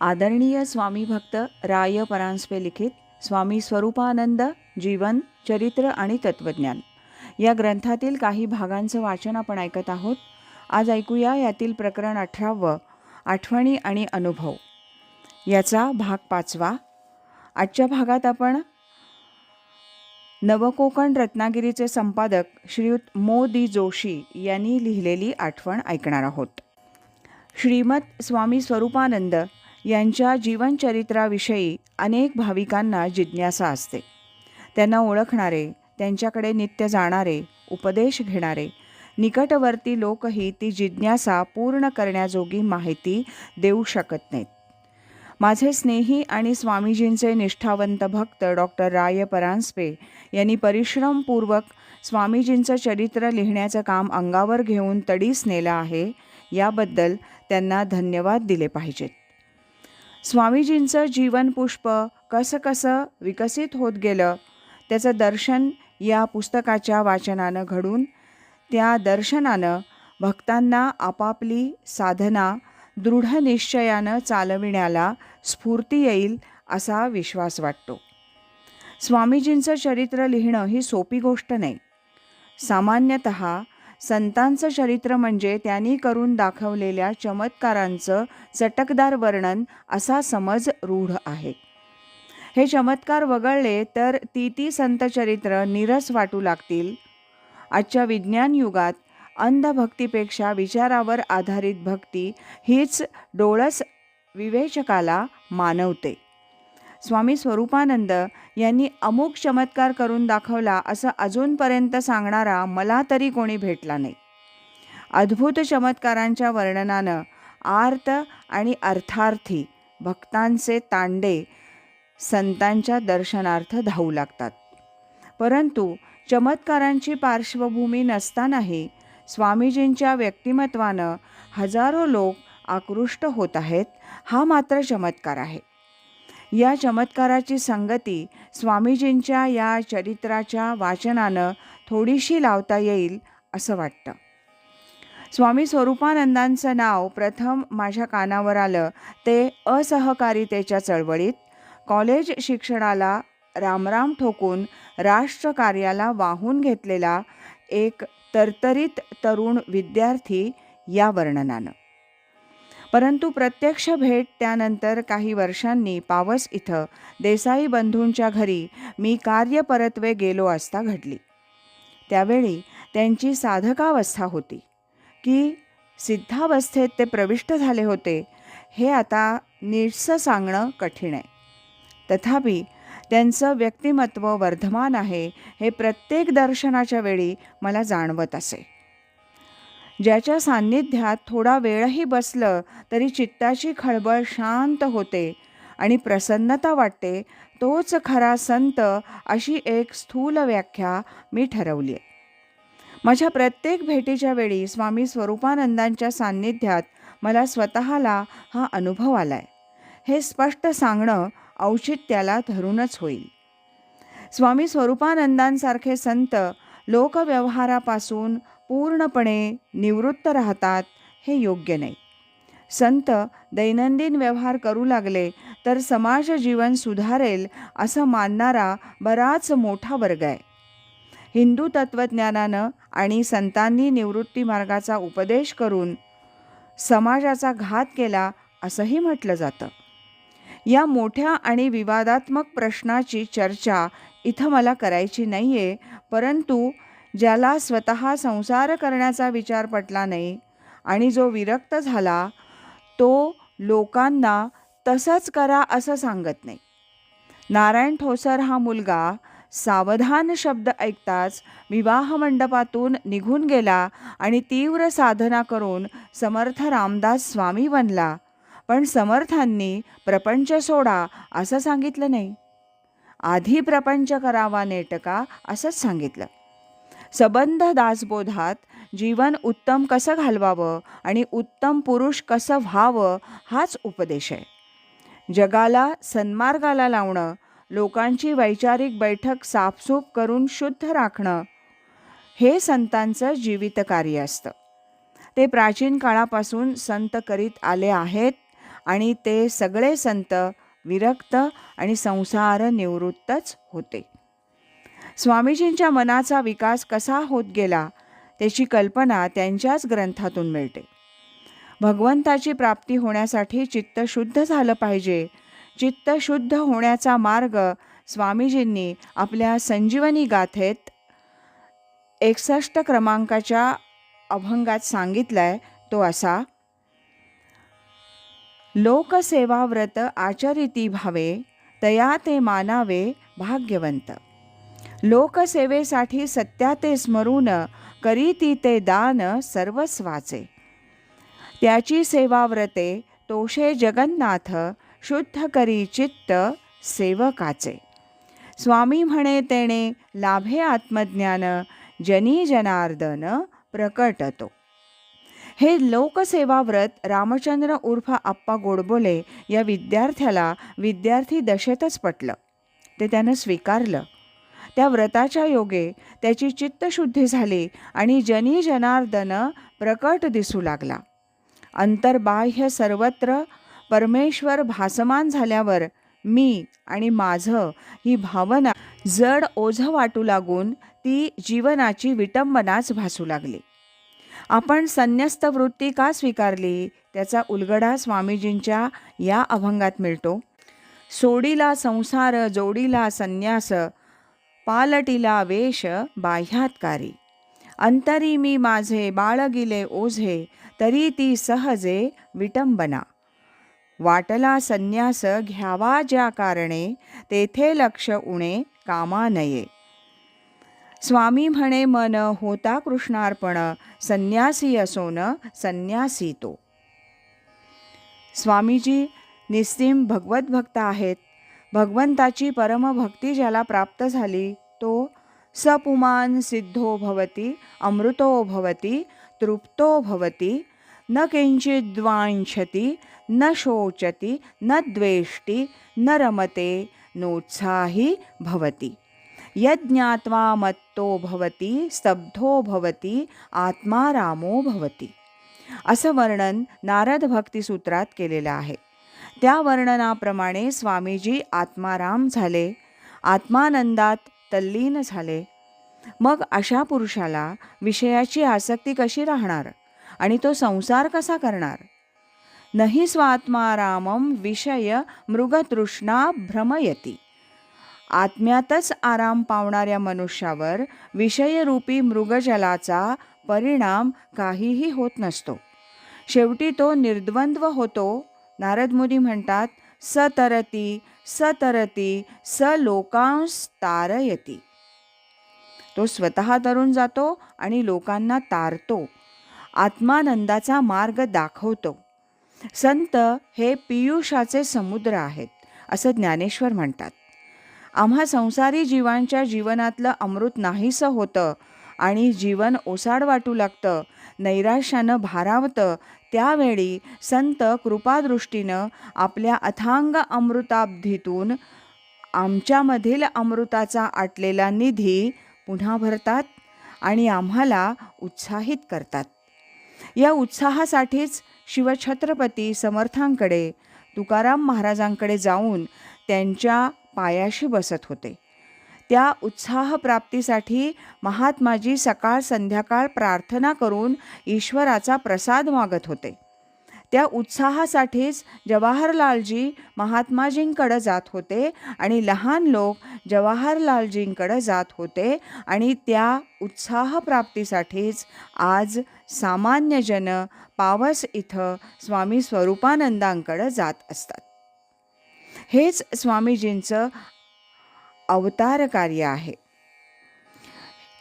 आदरणीय स्वामी भक्त राय परांजपे लिखित स्वामी स्वरूपानंद जीवन चरित्र आणि तत्त्वज्ञान या ग्रंथातील काही भागांचं वाचन आपण ऐकत आहोत. आज ऐकूया यातील प्रकरण अठरावं आठवणी आणि अनुभव. याचा भाग पाचवा. आजच्या भागात आपण नवकोकण रत्नागिरीचे संपादक श्रीयुत मो. दी. जोशी यांनी लिहिलेली आठवण ऐकणार आहोत. श्रीमत स्वामी स्वरूपानंद यांच्या जीवनचरित्राविषयी अनेक भाविकांना जिज्ञासा असते. त्यांना ओळखणारे त्यांच्याकडे नित्य जाणारे उपदेश घेणारे निकटवर्ती लोकही ती जिज्ञासा पूर्ण करण्याजोगी माहिती देऊ शकत नाहीत. माझे स्नेही आणि स्वामीजींचे निष्ठावंत भक्त डॉक्टर राय परांजपे यांनी परिश्रमपूर्वक स्वामीजींचं चरित्र लिहिण्याचं काम अंगावर घेऊन तडीस नेलं आहे याबद्दल त्यांना धन्यवाद दिले पाहिजेत. स्वामीजींचं जीवनपुष्प कसं कसं विकसित होत गेलं त्याचं दर्शन या पुस्तकाच्या वाचनानं घडून त्या दर्शनानं भक्तांना आपापली साधना दृढ निश्चयानं चालविण्याला स्फूर्ती येईल असा विश्वास वाटतो. स्वामीजींचं चरित्र लिहिणं ही सोपी गोष्ट नाही. सामान्यतः संतांचं चरित्र म्हणजे त्यांनी करून दाखवलेल्या चमत्कारांचं चटकदार वर्णन असा समज रूढ आहे. हे चमत्कार वगळले तर ती ती संतचरित्र निरस वाटू लागतील. आजच्या विज्ञान युगात अंधभक्तीपेक्षा विचारावर आधारित भक्ती हीच डोळस विवेचकाला मानवते. स्वामी स्वरूपानंद यांनी अमुक चमत्कार करून दाखवला असं अजूनपर्यंत सांगणारा मला तरी कोणी भेटला नाही. अद्भुत चमत्कारांच्या वर्णनानं आर्त आणि अर्थार्थी भक्तांचे तांडे संतांच्या दर्शनार्थ धावू लागतात. परंतु चमत्कारांची पार्श्वभूमी नसतानाही स्वामीजींच्या व्यक्तिमत्वानं हजारो लोक आकृष्ट होत आहेत हा मात्र चमत्कार आहे. या चमत्काराची संगती स्वामीजींच्या या चरित्राच्या वाचनानं थोडीशी लावता येईल असं वाटतं. स्वामी स्वरूपानंदांचं नाव प्रथम माझ्या कानावर आलं. ते असहकारितेच्या चळवळीत कॉलेज शिक्षणाला रामराम ठोकून राष्ट्रकार्याला वाहून घेतलेला एक तरतरीत तरुण विद्यार्थी या वर्णनानं. परंतु प्रत्यक्ष भेट त्यानंतर काही वर्षांनी पावस इथं देसाई बंधूंच्या घरी मी कार्यपरत्वे गेलो असता घडली. त्यावेळी त्यांची साधकावस्था होती. की सिद्धावस्थेत ते प्रविष्ट झाले होते हे आता नीटसं सांगणं कठीण आहे. तथापि त्यांचं व्यक्तिमत्व वर्धमान आहे हे प्रत्येक दर्शनाच्या वेळी मला जाणवत असे. ज्याच्या सान्निध्यात थोडा वेळही बसलं तरी चित्ताची खळबळ शांत होते आणि प्रसन्नता वाटते तोच खरा संत अशी एक स्थूल व्याख्या मी ठरवली आहे. माझ्या प्रत्येक भेटीच्या वेळी स्वामी स्वरूपानंदांच्या सान्निध्यात मला स्वतःला हा अनुभव आला आहे हे स्पष्ट सांगणं औचित्याला धरूनच होईल. स्वामी स्वरूपानंदांसारखे संत लोकव्यवहारापासून पूर्णपणे निवृत्त राहतात हे योग्य नाही. संत दैनंदिन व्यवहार करू लागले तर समाज जीवन सुधारेल असं मानणारा बराच मोठा वर्ग आहे. हिंदू तत्त्वज्ञानानं आणि संतांनी निवृत्ती मार्गाचा उपदेश करून समाजाचा घात केला असंही म्हटलं जातं. या मोठ्या आणि विवादात्मक प्रश्नाची चर्चा इथं मला करायची नाही आहे परंतु ज्याला स्वतः संसार करण्याचा विचार पटला नाही आणि जो विरक्त झाला तो लोकांना तसंच करा असं सांगत नाही. नारायण ठोसर हा मुलगा सावधान शब्द ऐकताच विवाह मंडपातून निघून गेला आणि तीव्र साधना करून समर्थ रामदास स्वामी बनला. पण समर्थांनी प्रपंच सोडा असं सांगितलं नाही. आधी प्रपंच करावा नेटका असंच सांगितलं. सबंध दासबोधात जीवन उत्तम कसं घालवावं आणि उत्तम पुरुष कसं व्हावं हाच उपदेश आहे. जगाला सन्मार्गाला लावणं लोकांची वैचारिक बैठक साफसूफ करून शुद्ध राखणं हे संतांचं जीवित कार्य असतं. ते प्राचीन काळापासून संत करीत आले आहेत आणि ते सगळे संत विरक्त आणि संसार निवृत्तच होते. स्वामीजींच्या मनाचा विकास कसा होत गेला त्याची कल्पना त्यांच्याच ग्रंथातून मिळते. भगवंताची प्राप्ती होण्यासाठी चित्त शुद्ध झालं पाहिजे. चित्त शुद्ध होण्याचा मार्ग स्वामीजींनी आपल्या संजीवनी गाथेत एकसष्ट क्रमांकाच्या अभंगात सांगितलाय तो असा. लोकसेवाव्रत आचरिती भावे तया ते मानावे भाग्यवंत. लोकसेवेसाठी सत्या ते स्मरून करीती ते दान सर्वस्वाचे. त्याची सेवाव्रते तोषे जगन्नाथ शुद्ध करी चित्त सेवकाचे. स्वामी म्हणे तेणे लाभे आत्मज्ञान जनी जनार्दन प्रकटतो. हे लोकसेवाव्रत रामचंद्र उर्फ आप्पा गोडबोले या विद्यार्थ्याला विद्यार्थी दशेतच पटलं. ते त्यानं स्वीकारलं. त्या व्रताच्या योगे त्याची चित्तशुद्धी झाली आणि जनी जनार्दन प्रकट दिसू लागला. अंतर्बाह्य सर्वत्र परमेश्वर भासमान झाल्यावर मी आणि माझं ही भावना जड ओझं वाटू लागून ती जीवनाची विटंबनाच भासू लागली. आपण संन्यस्त वृत्ती का स्वीकारली? त्याचा उलगडा स्वामीजींच्या या अभंगात मिळतो. सोडीला संसार जोडीला संन्यास पालटीला वेश बाह्यात्कारी. अंतरी मी माझे बाळगिले ओझे तरी ती सहजे विटंबना. वाटला संन्यास घ्यावा ज्या कारणे तेथे लक्ष उणे कामा नये स्वामी म्हणे मन होता कृष्णार्पण संन्यासी असोन संन्यासी तो स्वामीजी निस्सीम भगवत भक्त आहेत. भगवंताची परमभक्ती ज्याला प्राप्त झाली तो सपुमान सिद्धो भवती अमृतो भवती तृप्तो भवती न किंचिद्वांछती न शोचति न द्वेष्टि न रमते नोत्साही भवति। यज्ञात्वा मत्तो भवती स्तब्धो भवती आत्मारामो भवती। असं वर्णन नारद भक्तिसूत्रात केलेलं आहे। त्या वर्णनाप्रमाणे स्वामीजी आत्माराम झाले. आत्मानंदात तल्लीन झाले. मग अशा पुरुषाला विषयाची आसक्ती कशी राहणार? आणि तो संसार कसा करणार? नही स्वात्मारामम विषय मृगतृष्णा भ्रमयती. आत्म्यातच आराम पावणाऱ्या मनुष्यावर विषयरूपी मृगजलाचा परिणाम काहीही होत नसतो. शेवटी तो निर्द्वंद्व होतो. नारद मुनी म्हणतात सतरती सतरती स लोकांस तारयती तो स्वतः तरुण जातो आणि लोकांना तारतो. आत्मानंदाचा मार्ग दाखवतो. संत हे पियुषाचे समुद्र आहेत असं ज्ञानेश्वर म्हणतात. आम्हा संसारी जीवांच्या जीवनातलं अमृत नाहीसं होतं आणि जीवन ओसाड वाटू लागतं नैराश्यानं भारावतं त्यावेळी संत कृपादृष्टीनं आपल्या अथांग अमृताब्धीतून आमच्यामधील अमृताचा आटलेला निधी पुन्हा भरतात आणि आम्हाला उत्साहित करतात. या उत्साहासाठीच शिवछत्रपती समर्थांकडे तुकाराम महाराजांकडे जाऊन त्यांच्या पायाशी बसत होते. त्या उत्साहप्राप्तीसाठी महात्माजी सकाळ संध्याकाळ प्रार्थना करून ईश्वराचा प्रसाद मागत होते. त्या उत्साहासाठीच जवाहरलालजी महात्माजींकडं जात होते आणि लहान लोक जवाहरलालजींकडं जात होते आणि त्या उत्साहप्राप्तीसाठीच आज सामान्यजन पावस इथं स्वामी स्वरूपानंदांकडं जात असतात. हेच स्वामीजींचं अवतार कार्य आहे.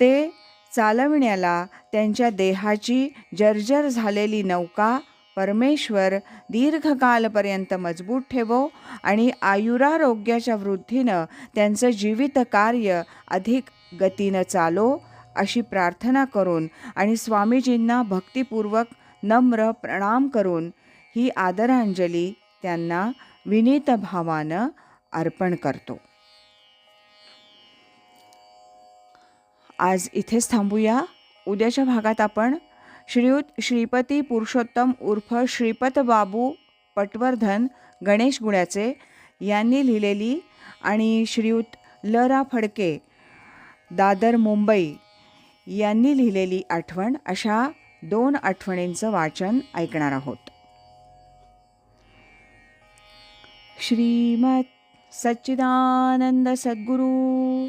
ते चालविण्याला त्यांच्या देहाची जर्जर झालेली नौका परमेश्वर दीर्घकालपर्यंत मजबूत ठेवो आणि आयुरारोग्याच्या वृद्धीनं त्यांचं जीवित कार्य अधिक गतीनं चालो अशी प्रार्थना करून आणि स्वामीजींना भक्तिपूर्वक नम्र प्रणाम करून ही आदरांजली त्यांना विनीत भावानं अर्पण करतो. आज इथेच थांबूया. उद्याच्या भागात आपण श्रीयुत श्रीपती पुरुषोत्तम उर्फ श्रीपत बाबू पटवर्धन गणेश गुळ्याचे यांनी लिहिलेली आणि श्रीयुत लरा फडके दादर मुंबई यांनी लिहिलेली आठवण अशा दोन आठवणींचं वाचन ऐकणार आहोत. श्रीमत सच्चिदानंद सद्गुरू